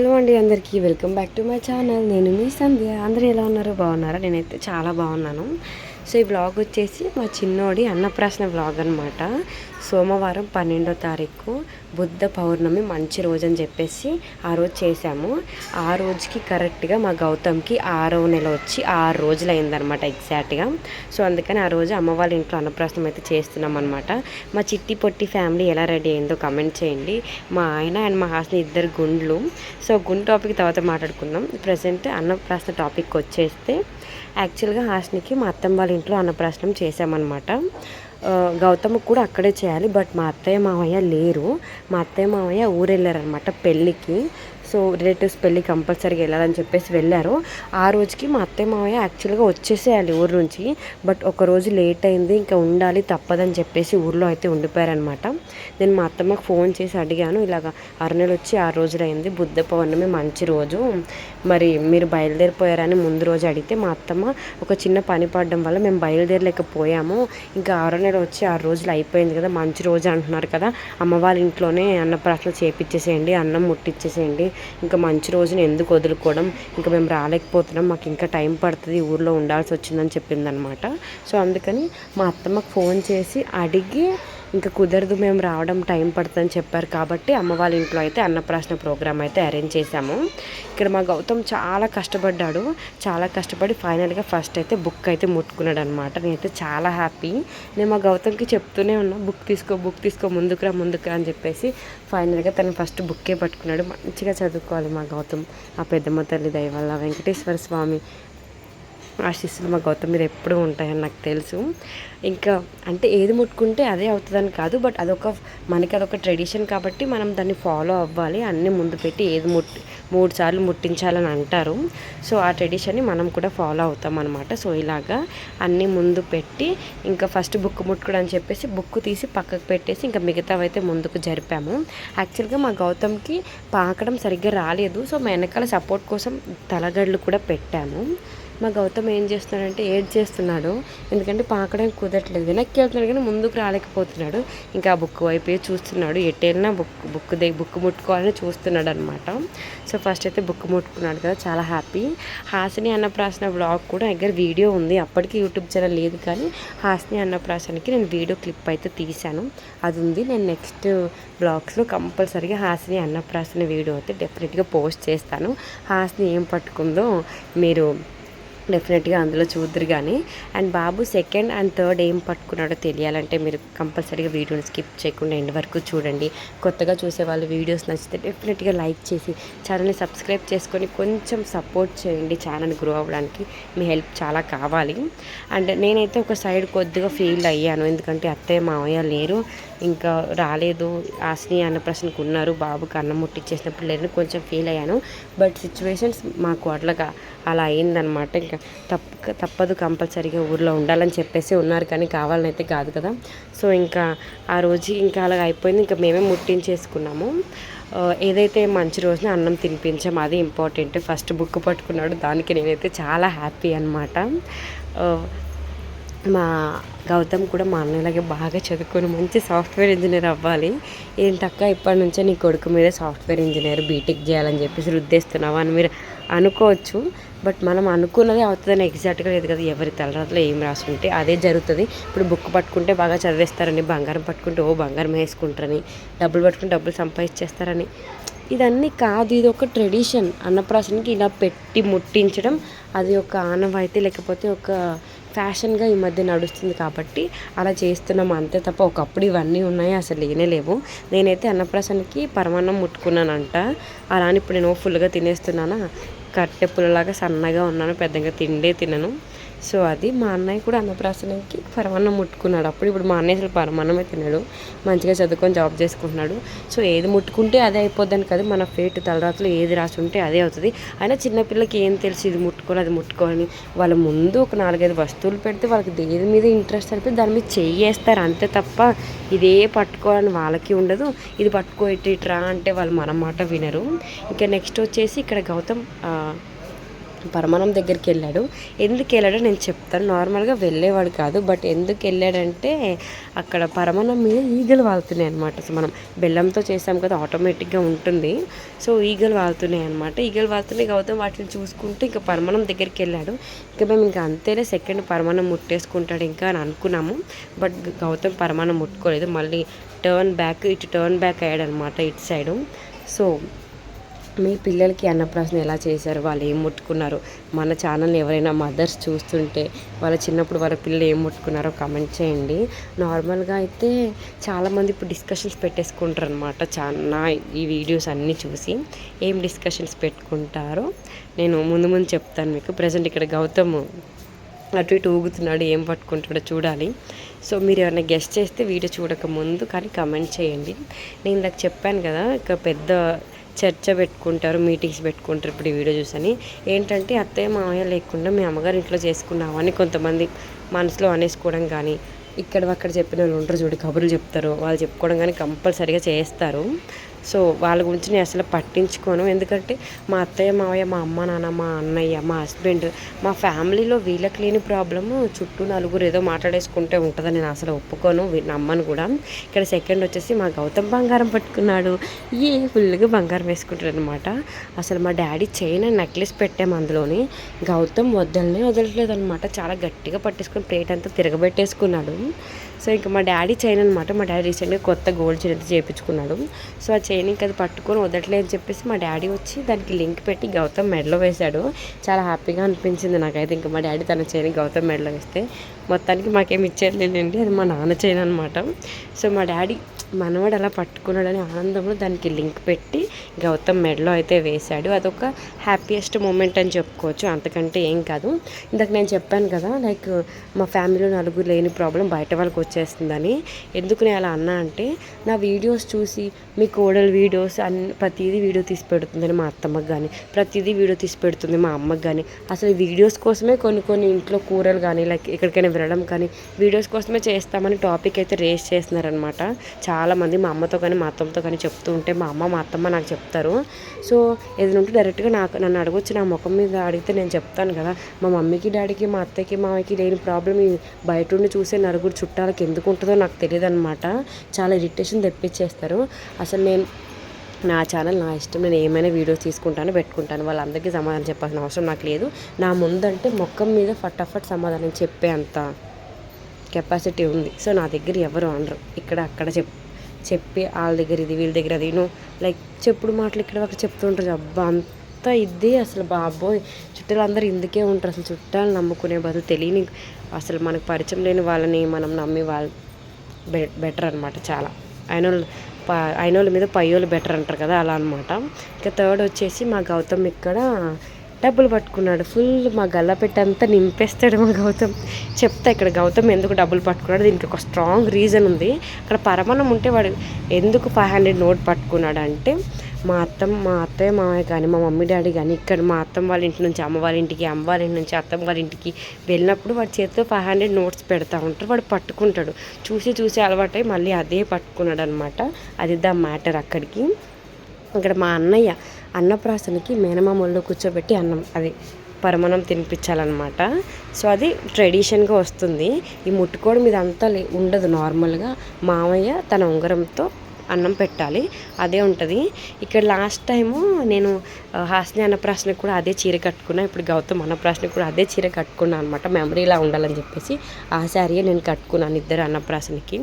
Hello అండి అందరికీ welcome back to my channel. నేను మీ సంధ్య. అందరూ ఎలా ఉన్నారు? బాగున్నారా? నేనైతే చాలా బాగున్నాను. సో ఈ బ్లాగ్ వచ్చేసి మా చిన్నోడి అన్నప్రాసన బ్లాగ్ అనమాట సోమవారం పన్నెండో తారీఖు బుద్ధ పౌర్ణమి మంచి రోజు అని చెప్పేసి ఆ రోజు చేశాము. ఆ రోజుకి కరెక్ట్గా మా గౌతమ్కి ఆరో నెల వచ్చి ఆరు రోజులు అయిందనమాట ఎగ్జాక్ట్గా. సో అందుకని ఆ రోజు అమ్మ వాళ్ళ ఇంట్లో అన్నప్రాసనం అయితే చేస్తున్నాం అనమాట మా చిట్టి పొట్టి ఫ్యామిలీ ఎలా రెడీ అయిందో కమెంట్ చేయండి. మా ఆయన అండ్ మా హాస్ని ఇద్దరు గుండ్లు. సో గుండు టాపిక్ తర్వాత మాట్లాడుకుందాం. ప్రజెంట్ అన్నప్రాసన టాపిక్ వచ్చేస్తే యాక్చువల్గా హాస్నికి మా అత్తమ్మ వాళ్ళ ఇంట్లో అన్నప్రాసనం చేశామన్నమాట. గౌతమ్ కూడా అక్కడే చేయాలి బట్ మా అత్తయ్య మామయ్య లేరు. మా అత్తయ్య మామయ్య ఊరు వెళ్ళారనమాట పెళ్ళికి. సో రిలేటివ్స్ పెళ్ళి కంపల్సరీగా వెళ్ళాలని చెప్పేసి వెళ్ళారు. ఆ రోజుకి మా అత్తయ్య మామయ్య యాక్చువల్గా వచ్చేసేయాలి ఊరు నుంచి బట్ ఒక రోజు లేట్ అయింది ఇంకా ఉండాలి తప్పదని చెప్పేసి ఊర్లో అయితే ఉండిపోయారనమాట నేను మా అత్తమ్మకి ఫోన్ చేసి అడిగాను ఇలాగ అరనెలు వచ్చి ఆరు రోజులు అయింది బుద్ధ పౌర్ణమి మంచి రోజు మరి మీరు బయలుదేరిపోయారని ముందు రోజు అడిగితే మా అత్తమ్మ ఒక చిన్న పని పడడం వల్ల మేము బయలుదేరలేకపోయాము ఇంకా ఆరో వచ్చి ఆరు రోజులు అయిపోయింది కదా మంచి రోజు అంటున్నారు కదా అమ్మ వాళ్ళ ఇంట్లోనే అన్నప్రాసన చేపించేసేయండి అన్నం ముట్టించేసేయండి ఇంకా మంచి రోజున ఎందుకు వదులుకోవడం ఇంకా మేము రాలేకపోతున్నాం మాకు ఇంకా టైం పడుతుంది ఊర్లో ఉండాల్సి వచ్చిందని చెప్పిందనమాట సో అందుకని మా అత్తమ్మకు ఫోన్ చేసి అడిగి ఇంకా కుదరదు మేము రావడం టైం పడుతుందని చెప్పారు కాబట్టి అమ్మ వాళ్ళ ఇంట్లో అయితే అన్నప్రాసన ప్రోగ్రామ్ అయితే అరేంజ్ చేశాము. ఇక్కడ మా గౌతమ్ చాలా కష్టపడ్డాడు చాలా కష్టపడి ఫైనల్గా ఫస్ట్ అయితే బుక్ అయితే ముట్టుకున్నాడు అనమాట నేనైతే చాలా హ్యాపీ. నేను మా గౌతమ్కి చెప్తూనే ఉన్నా బుక్ తీసుకో బుక్ తీసుకో ముందుకురా ముందుకురా అని చెప్పేసి ఫైనల్గా తను ఫస్ట్ బుక్కే పట్టుకున్నాడు. మంచిగా చదువుకోవాలి మా గౌతమ్ ఆ పెద్దమ్మ తల్లి దయ వల్ల. వెంకటేశ్వర స్వామి ఆశీస్సులు మా గౌతమ్ మీద ఎప్పుడూ ఉంటాయని నాకు తెలుసు. ఇంకా అంటే ఏది ముట్టుకుంటే అదే అవుతుందని కాదు బట్ అదొక మనకి అదొక ట్రెడిషన్ కాబట్టి మనం దాన్ని ఫాలో అవ్వాలి. అన్నీ ముందు పెట్టి ఏది ముట్టి మూడు సార్లు ముట్టించాలని అంటారు. సో ఆ ట్రెడిషన్ని మనం కూడా ఫాలో అవుతాం అనమాట సో ఇలాగా అన్నీ ముందు పెట్టి ఇంకా ఫస్ట్ బుక్ ముట్టుకోడని అని చెప్పేసి బుక్ తీసి పక్కకు పెట్టేసి ఇంకా మిగతావైతే ముందుకు జరిపాము. యాక్చువల్గా మా గౌతమ్కి పాకడం సరిగ్గా రాలేదు. సో మా వెనకాల సపోర్ట్ కోసం తలగడ్లు కూడా పెట్టాము. మా గౌతమ్ ఏం చేస్తున్నాడంటే ఏడ్ చేస్తున్నాడు. ఎందుకంటే పాకడానికి కుదరట్లేదు. వెనక్కి వెళ్తున్నాడు కానీ ముందుకు రాలేకపోతున్నాడు. ఇంకా ఆ బుక్ వైపు చూస్తున్నాడు. ఎటు వెళ్ళినా బుక్ బుక్ దగ్గర బుక్ ముట్టుకోవాలని చూస్తున్నాడు అనమాట సో ఫస్ట్ అయితే బుక్ ముట్టుకున్నాడు కదా చాలా హ్యాపీ. హాసిని అన్నప్రాసన బ్లాగ్ కూడా దగ్గర వీడియో ఉంది. అప్పటికి యూట్యూబ్ ఛానల్ లేదు కానీ హాసిని అన్నప్రాసనకి నేను వీడియో క్లిప్ అయితే తీశాను. అది ఉంది. నేను నెక్స్ట్ బ్లాగ్స్లో కంపల్సరీగా హాసిని అన్నప్రాసన వీడియో అయితే డెఫినెట్గా పోస్ట్ చేస్తాను. హాసిని ఏం పట్టుకుందో మీరు డెఫినెట్గా అందులో చూద్దరు కానీ. అండ్ బాబు సెకండ్ అండ్ థర్డ్ ఏం పట్టుకున్నాడో తెలియాలంటే మీరు కంపల్సరీగా వీడియోని స్కిప్ చేయకుండా ఎండ్ వరకు చూడండి. కొత్తగా చూసే వాళ్ళు వీడియోస్ నచ్చితే డెఫినెట్గా లైక్ చేసి ఛానల్ని సబ్స్క్రైబ్ చేసుకొని కొంచెం సపోర్ట్ చేయండి. ఛానల్ గ్రో అవ్వడానికి మీ హెల్ప్ చాలా కావాలి. అండ్ నేనైతే ఒక సైడ్ కొద్దిగా ఫీల్ అయ్యాను. ఎందుకంటే అత్తయ్య మావయ్య లేరు. ఇంకా రాలేదు. ఆశని అన్నప్రసన్నకు ఉన్నారు. బాబుకి అన్నం ముట్టించేసినప్పుడు లేరు కొంచెం ఫీల్ అయ్యాను. బట్ సిచ్యువేషన్స్ మాకు అట్లాగా అలా అయిందనమాట ఇంకా తప్ప తప్పదు కంపల్సరీగా ఊర్లో ఉండాలని చెప్పేసి ఉన్నారు కానీ కావాలని అయితే కాదు కదా. సో ఇంకా ఆ రోజు ఇంకా అలా అయిపోయింది. ఇంకా మేమే ముట్టించేసుకున్నాము. ఏదైతే మంచి రోజున అన్నం తినిపించాం అది ఇంపార్టెంట్. ఫస్ట్ బుక్ పట్టుకున్నాడు. దానికి నేనైతే చాలా హ్యాపీ అనమాట మా గౌతమ్ కూడా మా అన్నలాగే బాగా చదువుకొని మంచి సాఫ్ట్వేర్ ఇంజనీర్ అవ్వాలి. ఏంటక్క ఇప్పటి నుంచే నీ కొడుకు మీద సాఫ్ట్వేర్ ఇంజనీర్ బీటెక్ చేయాలని చెప్పేసి రుద్దేస్తున్నావు అని మీరు అనుకోవచ్చు. బట్ మనం అనుకున్నదే అవుతుందని ఎగ్జాక్ట్గా లేదు కదా. ఎవరి తలరాతలో ఏం రాసుంటే అదే జరుగుతుంది. ఇప్పుడు బుక్ పట్టుకుంటే బాగా చదివేస్తారని బంగారం పట్టుకుంటే ఓ బంగారం వేసుకుంటారని డబ్బులు పట్టుకుంటే డబ్బులు సంపాదించేస్తారని. ఇదన్నీ కాదు. ఇది ఒక ట్రెడిషన్. అన్నప్రాసనకి ఇలా పెట్టి ముట్టించడం అది ఒక ఆనవాయితీ లేకపోతే ఒక ఫ్యాషన్గా ఈ మధ్య నడుస్తుంది కాబట్టి అలా చేస్తున్నాం అంతే తప్ప ఒకప్పుడు ఇవన్నీ ఉన్నాయి అసలు లేనే లేవు. నేనైతే అన్నప్రాసనకి పరమాన్నం ముట్టుకున్నానంట. అలా అని ఇప్పుడు నేను ఫుల్గా తినేస్తున్నానా? కట్టె పుల్లలాగా సన్నగా ఉన్నాను పెద్దగా తిండే తినను. సో అది మా అన్నయ్య కూడా అన్నప్రాసనకి పరమాన్నం ముట్టుకున్నాడు. అప్పుడు ఇప్పుడు మా అన్నయ్య అసలు పరమాన్నమే తిన్నాడు మంచిగా చదువుకొని జాబ్ చేసుకుంటున్నాడు. సో ఏది ముట్టుకుంటే అదే అయిపోద్దని కదా మన ఫేట్ తలరాత్రులు ఏది రాసి ఉంటే అదే అవుతుంది. అయినా చిన్నపిల్లకి ఏం తెలుసు ఇది ముట్టుకోవాలి అది ముట్టుకోవాలని వాళ్ళ ముందు ఒక నాలుగైదు వస్తువులు పెడితే వాళ్ళకి దేని మీద ఇంట్రెస్ట్ అయితే దాని మీద చెయ్యేస్తారు అంతే తప్ప ఇదే పట్టుకోవాలని వాళ్ళకి ఉండదు. ఇది పట్టుకో ఇట్రా అంటే వాళ్ళు మన మాట వినరు. ఇంకా నెక్స్ట్ వచ్చేసి ఇక్కడ గౌతమ్ పరమానం దగ్గరికి వెళ్ళాడు. ఎందుకు వెళ్ళాడో నేను చెప్తాను. నార్మల్గా వెళ్ళేవాడు కాదు. బట్ ఎందుకు వెళ్ళాడంటే అక్కడ పరమానం మీద ఈగలు వాళ్తున్నాయి అనమాట సో మనం బెల్లంతో చేసాం కదా ఆటోమేటిక్గా ఉంటుంది. సో ఈగలు వాళ్తున్నాయి అనమాట ఈగలు వాళ్తున్నాయి కాబట్టి వాటిని చూసుకుంటూ ఇంకా పరమానం దగ్గరికి వెళ్ళాడు. ఇంకా మేము ఇంకా అంతేనే సెకండ్ పరమానం ముట్టేసుకుంటాడు ఇంకా అని అనుకున్నాము. బట్ గౌతమ్ పరమానం ముట్టుకోలేదు. మళ్ళీ టర్న్ బ్యాక్ ఇటు టర్న్ బ్యాక్ అయ్యాడు అనమాట ఇటు సైడు. సో మీ పిల్లలకి అన్నప్రాసన ఎలా చేశారు? వాళ్ళు ఏం ముట్టుకున్నారు? మన ఛానల్ ఎవరైనా మదర్స్ చూస్తుంటే వాళ్ళ చిన్నప్పుడు వాళ్ళ పిల్లలు ఏం ముట్టుకున్నారో కమెంట్ చేయండి. నార్మల్గా అయితే చాలామంది ఇప్పుడు డిస్కషన్స్ పెట్టేసుకుంటారు అనమాట చాలా ఈ వీడియోస్ అన్నీ చూసి ఏం డిస్కషన్స్ పెట్టుకుంటారో నేను ముందు ముందు చెప్తాను మీకు. ప్రజెంట్ ఇక్కడ గౌతమ్ అటు ఇటు ఊగుతున్నాడు ఏం పట్టుకుంటాడో చూడాలి. సో మీరు ఏమైనా గెస్ట్ చేస్తే వీడియో చూడక ముందు కానీ కమెంట్ చేయండి. నేను ఇందాక చెప్పాను కదా ఇక పెద్ద చర్చ పెట్టుకుంటారు మీటింగ్స్ పెట్టుకుంటారు. ఇప్పుడు ఈ వీడియో చూసని ఏంటంటే అత్తయ్య మామయ్య లేకుండా మీ అమ్మగారి ఇంట్లో చేసుకున్నామని కొంతమంది మనసులో అనేసుకోవడం కానీ ఇక్కడ అక్కడ చెప్పిన వాళ్ళు ఉంటారు చూడు కబుర్లు చెప్తారు. వాళ్ళు చెప్పుకోవడం కానీ కంపల్సరీగా చేస్తారు. సో వాళ్ళ గురించి నేను అసలు పట్టించుకోను. ఎందుకంటే మా అత్తయ్య మావయ్య మా అమ్మ నాన్న మా అన్నయ్య మా హస్బెండ్ మా ఫ్యామిలీలో వీళ్ళకి లేని ప్రాబ్లము చుట్టూ నలుగురు ఏదో మాట్లాడేసుకుంటే ఉంటుందని నేను అసలు ఒప్పుకోను నమ్మను కూడా. ఇక్కడ సెకండ్ వచ్చేసి మా గౌతమ్ బంగారం పట్టుకున్నాడు. ఏ ఫుల్గా బంగారం వేసుకుంటాడు అనమాట అసలు మా డాడీ చైన్ నెక్లెస్ పెట్టాము అందులోని. గౌతమ్ వదలనే వదలట్లేదు అనమాట చాలా గట్టిగా పట్టేసుకుని ప్లేట్ అంతా తిరగబెట్టేసుకున్నాడు. సో ఇంకా మా డాడీ చైన్ అనమాట మా డాడీ రీసెంట్గా కొత్త గోల్డ్ చైన్ అయితే చేయించుకున్నాడు సో ఆ చైన్ ఇంకా అది పట్టుకొని వదలట్లే అని చెప్పేసి మా డాడీ వచ్చి దానికి లింక్ పెట్టి గౌతమ్ మెడలో వేశాడు. చాలా హ్యాపీగా అనిపించింది నాకైతే. ఇంకా మా డాడీ తన చైన్ గౌతమ్ మెడలో వేస్తే మొత్తానికి మాకేమి ఇచ్చేది లేదండి అది మా నాన్న చైన్ అనమాట సో మా డాడీ మనవాడు అలా పట్టుకున్నాడని ఆనందంలో దానికి లింక్ పెట్టి గౌతమ్ మెడలో అయితే వేశాడు. అదొక హ్యాపీయెస్ట్ మూమెంట్ అని చెప్పుకోవచ్చు. అంతకంటే ఏం కాదు. ఇందాక నేను చెప్పాను కదా లైక్ మా ఫ్యామిలీలో నలుగురు లేని ప్రాబ్లం బయట వాళ్ళకి వచ్చేస్తుందని. ఎందుకు నేను అలా అన్నా అంటే నా వీడియోస్ చూసి మీ కోడలు వీడియోస్ అన్ని ప్రతిదీ వీడియో తీసి పెడుతుందని మా అత్తమ్మకి కానీ ప్రతిదీ వీడియో తీసి పెడుతుంది మా అమ్మకి కానీ అసలు వీడియోస్ కోసమే కొన్ని కొన్ని ఇంట్లో కూరలు కానీ లైక్ ఎక్కడికైనా వెళ్ళడం కానీ వీడియోస్ కోసమే చేస్తామని టాపిక్ అయితే రేస్ చేస్తున్నారనమాట చాలా చాలామంది మా అమ్మతో కానీ మా అత్తమ్మతో కానీ చెప్తూ ఉంటే మా అమ్మ మా అత్తమ్మ నాకు చెప్తారు. సో ఏదైనా ఉంటే డైరెక్ట్గా నాకు నన్ను అడగొచ్చు నా ముఖం మీద అడిగితే నేను చెప్తాను కదా. మా మమ్మీకి డాడీకి మా అత్తయ్యకి మామయ్యకి లేని ప్రాబ్లం బయట ఉండి చూసే నలుగురు చుట్టాలకి ఎందుకు ఉంటుందో నాకు తెలియదు అనమాట చాలా ఇరిటేషన్ తెప్పించేస్తారు. అసలు నేను నా ఛానల్ నా ఇష్టం నేను ఏమైనా వీడియోస్ తీసుకుంటాను పెట్టుకుంటాను. వాళ్ళందరికీ సమాధానం చెప్పాల్సిన అవసరం నాకు లేదు. నా ముందంటే మొక్కం మీద ఫటాఫట్ సమాధానం చెప్పే అంత కెపాసిటీ ఉంది. సో నా దగ్గర ఎవరు అనరు. ఇక్కడ అక్కడ చెప్ చెప్పి వాళ్ళ దగ్గర ఇది వీళ్ళ దగ్గర అది నువ్వు లైక్ చెప్పుడు మాటలు ఇక్కడ అక్కడ చెప్తుంటారు అబ్బా అంతా ఇది అసలు బాబోయ్. చుట్టాలు అందరూ ఇందుకే ఉంటారు అసలు చుట్టాలు నమ్ముకునే బదులు తెలియని అసలు మనకు పరిచయం లేని వాళ్ళని మనం నమ్మి వాళ్ళు బెటర్ అనమాట చాలా. ఆయన అయినోళ్ళ మీద పయ్యోళ్ళు బెటర్ అంటారు కదా అలా అనమాట ఇంకా థర్డ్ వచ్చేసి మా గౌతమ్ ఇక్కడ డబ్బులు పట్టుకున్నాడు. ఫుల్ మా గల్ల పెట్టంతా నింపేస్తాడు మా గౌతమ్. చెప్తా ఇక్కడ గౌతమ్ ఎందుకు డబ్బులు పట్టుకున్నాడు? దీనికి ఒక స్ట్రాంగ్ రీజన్ ఉంది. అక్కడ పరమణం ఉంటే వాడు ఎందుకు ఫైవ్ హండ్రెడ్ నోట్ పట్టుకున్నాడు అంటే మా అత్తమ్మ మా అత్తయ్య మామయ్య కానీ మా మమ్మీ డాడీ కానీ ఇక్కడ మా అత్తమ్మ వాళ్ళ ఇంటి నుంచి అమ్మ వాళ్ళ ఇంటికి అమ్మ వాళ్ళ ఇంటి నుంచి అత్తమ్మ వాళ్ళ ఇంటికి వెళ్ళినప్పుడు వాడి చేతితో ఫైవ్ హండ్రెడ్ నోట్స్ పెడతా ఉంటారు వాడు పట్టుకుంటాడు. చూసి చూసి అలవాటై మళ్ళీ అదే పట్టుకున్నాడు అనమాట అది ద మ్యాటర్ అక్కడికి. ఇక్కడ మా అన్నయ్య అన్నప్రాసనకి మేనమామల్లో కూర్చోబెట్టి అన్నం అది పరమణం తినిపించాలన్నమాట. సో అది ట్రెడిషన్గా వస్తుంది. ఈ ముట్టుకోవడం మీద అంతా ఉండదు నార్మల్గా. మామయ్య తన ఉంగరంతో అన్నం పెట్టాలి. అదే ఉంటుంది. ఇక్కడ లాస్ట్ టైము నేను హాస్ని అన్నప్రాసనకి కూడా అదే చీర కట్టుకున్నా. ఇప్పుడు గౌతమ్ అన్నప్రాసనకి కూడా అదే చీర కట్టుకున్నాను అనమాట మెమరీలా ఉండాలని చెప్పేసి ఆ శారీయే నేను కట్టుకున్నాను ఇద్దరు అన్నప్రాసనకి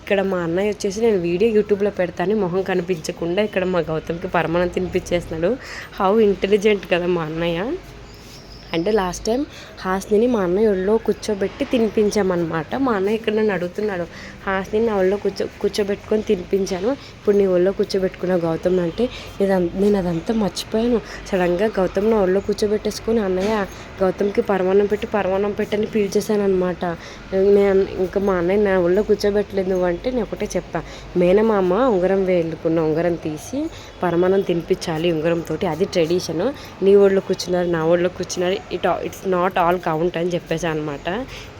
ఇక్కడ మా అన్నయ్య వచ్చేసి నేను వీడియో యూట్యూబ్లో పెడతాను మొహం కనిపించకుండా ఇక్కడ మా గౌతమ్కి పరమానం తినిపించేస్తున్నాడు. హౌ ఇంటెలిజెంట్ కదా మా అన్నయ్య. అంటే లాస్ట్ టైం హాస్నిని మా అన్నయ్య ఒళ్ళో కూర్చోబెట్టి తినిపించామన్నమాట. మా అన్నయ్య ఇక్కడ నన్ను అడుగుతున్నాడు హాస్నిని నా ఒళ్ళో కూర్చో కూర్చోబెట్టుకొని తినిపించాను. ఇప్పుడు నీ ఒళ్ళో కూర్చోబెట్టుకున్న గౌతమ్ అంటే నేను అదంతా మర్చిపోయాను. సడన్గా గౌతమ్ నా ఒళ్ళో కూర్చోబెట్టేసుకొని అన్నయ్య గౌతమ్కి పరమాణం పెట్టి పరమాణం పెట్టని పీల్చేశాను అనమాట నేను ఇంకా మా అన్నయ్య నా ఒళ్ళో కూర్చోబెట్టలేదు నువ్వు అంటే నేను ఒకటే చెప్పా మేనమామ ఉంగరం వేలుకున్న ఉంగరం తీసి పరమాణం తినిపించాలి ఉంగరంతో అది ట్రెడిషన్ నీ ఒళ్ళో కూర్చున్నారు నా ఒళ్ళో కూర్చున్నారు. It it's not all count అని చెప్పేసి అనమాట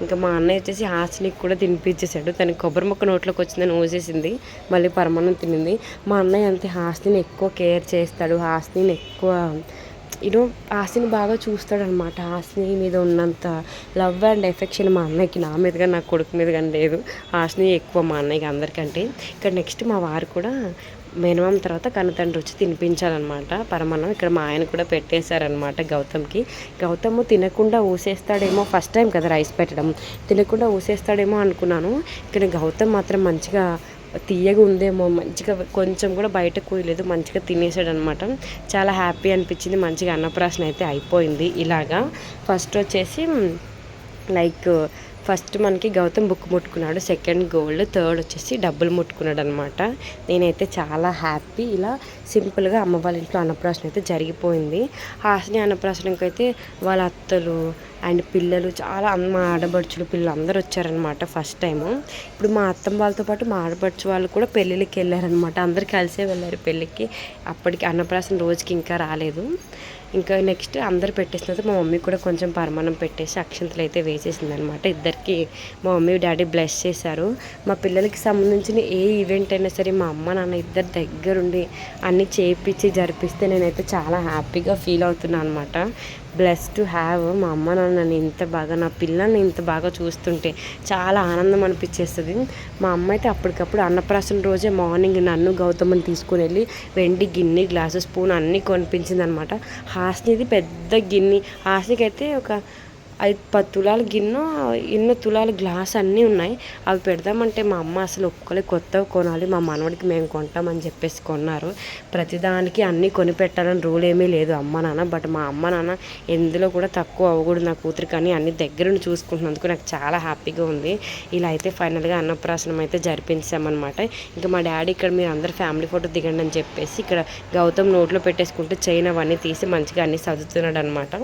ఇంకా మా అన్నయ్య వచ్చేసి హాస్నికి కూడా తినిపించేశాడు. తనకి కొబ్బరి మొక్క నోట్లోకి వచ్చిందని ఊసేసింది. మళ్ళీ పరమాన్నం తినింది. మా అన్నయ్య అంతే హాస్ని ఎక్కువ కేర్ చేస్తాడు. హాస్ని ఎక్కువ యూనో ఆస్తిని బాగా చూస్తాడనమాట ఆస్తిని మీద ఉన్నంత లవ్ అండ్ ఎఫెక్షన్ మా అన్నయ్యకి నా మీద కానీ నా కొడుకు మీద కానీ లేదు. ఆస్తిని ఎక్కువ మా అన్నయ్యకి అందరికంటే. ఇక్కడ నెక్స్ట్ మా వారు కూడా మినిమం తర్వాత కన్నతండ్రి వచ్చి తినిపించాలన్నమాట. పరమాన్నం ఇక్కడ మా ఆయన కూడా పెట్టేశారనమాట గౌతమ్కి. గౌతమ్ తినకుండా ఊసేస్తాడేమో ఫస్ట్ టైం కదా రైస్ పెట్టడం. తినకుండా ఊసేస్తాడేమో అనుకున్నాను. ఇక్కడ గౌతమ్ మాత్రం మంచిగా తీయగా ఉందేమో మంచిగా కొంచెం కూడా బయట కూయలేదు మంచిగా తినేసాడు అనమాట చాలా హ్యాపీ అనిపించింది మంచిగా అన్నప్రాసన అయితే అయిపోయింది ఇలాగా. ఫస్ట్ వచ్చేసి లైక్ ఫస్ట్ మనకి గౌతమ్ బుక్ ముట్టుకున్నాడు సెకండ్ గోల్డ్ థర్డ్ వచ్చేసి డబ్బులు ముట్టుకున్నాడు అనమాట నేనైతే చాలా హ్యాపీ. ఇలా సింపుల్గా అమ్మ వాళ్ళ ఇంట్లో అన్నప్రాసన అయితే జరిగిపోయింది. హాసిని అన్నప్రాసనకి అయితే వాళ్ళ అత్తలు అండ్ పిల్లలు చాలా మా ఆడబడుచులు పిల్లలు అందరూ వచ్చారనమాట ఫస్ట్ టైము. ఇప్పుడు మా అత్తమ్మ వాళ్ళతో పాటు మా ఆడబడుచు వాళ్ళు కూడా పెళ్ళిళ్ళకి వెళ్ళారనమాట అందరు కలిసే వెళ్ళారు పెళ్ళికి. అప్పటికి అన్నప్రాసన రోజుకి ఇంకా రాలేదు. ఇంకా నెక్స్ట్ అందరు పెట్టేసిన తర్వాత మా మమ్మీ కూడా కొంచెం పరమాణం పెట్టేసి అక్షంతలు అయితే వేసేసింది అనమాట ఇద్దరికి మా మమ్మీ డాడీ బ్లెస్ చేశారు. మా పిల్లలకి సంబంధించిన ఏ ఈవెంట్ అయినా సరే మా అమ్మ నాన్న ఇద్దరు దగ్గరుండి అన్నీ చేయించి జరిపిస్తే నేనైతే చాలా హ్యాపీగా ఫీల్ అవుతున్నాను అనమాట బ్లెస్ టు హ్యావ్ మా అమ్మ నాన్న నన్ను ఇంత బాగా నా పిల్లల్ని ఇంత బాగా చూస్తుంటే చాలా ఆనందం అనిపించేస్తుంది. మా అమ్మ అయితే అప్పటికప్పుడు అన్నప్రాసన రోజే మార్నింగ్ నన్ను గౌతమ్ని తీసుకుని వెళ్ళి వెండి గిన్నె గ్లాసు స్పూన్ అన్నీ కొనిపించింది అనమాట హాస్నిది పెద్ద గిన్నె. హాస్నికి అయితే ఒక ఐదు పది తులాల గిన్నె ఎన్నో తులాల గ్లాస్ అన్నీ ఉన్నాయి. అవి పెడదామంటే మా అమ్మ అసలు ఒక్కలే కొత్తవి కొనాలి మా మనవడికి మేము కొంటామని చెప్పేసి కొన్నారు. ప్రతిదానికి అన్నీ కొని పెట్టాలని రూల్ ఏమీ లేదు అమ్మ నాన్న. బట్ మా అమ్మ నాన్న ఎందులో కూడా తక్కువ అవ్వకూడదు నా కూతురు కానీ అన్ని దగ్గరుండి చూసుకుంటున్నందుకు నాకు చాలా హ్యాపీగా ఉంది. ఇలా అయితే ఫైనల్గా అన్నప్రాసనం అయితే జరిపించామన్నమాట. ఇంకా మా డాడీ ఇక్కడ మీరు అందరు ఫ్యామిలీ ఫోటో దిగండి అని చెప్పేసి ఇక్కడ గౌతమ్ నోట్లో పెట్టేసుకుంటే చైన్ అవన్నీ తీసి మంచిగా అన్నీ చదువుతున్నాడు అనమాట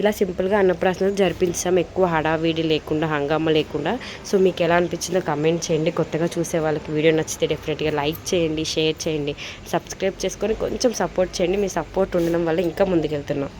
ఇలా సింపుల్గా అన్నప్రాసన జరిపి చూపించాం. ఎక్కువ హడావిడి లేకుండా హంగామా లేకుండా. సో మీకు ఎలా అనిపించిందో కమెంట్ చేయండి. కొత్తగా చూసే వాళ్ళకి వీడియో నచ్చితే డెఫినెట్గా లైక్ చేయండి షేర్ చేయండి. సబ్స్క్రైబ్ చేసుకొని కొంచెం సపోర్ట్ చేయండి. మీ సపోర్ట్ ఉండడం వల్ల ఇంకా ముందుకెళ్తున్నాం.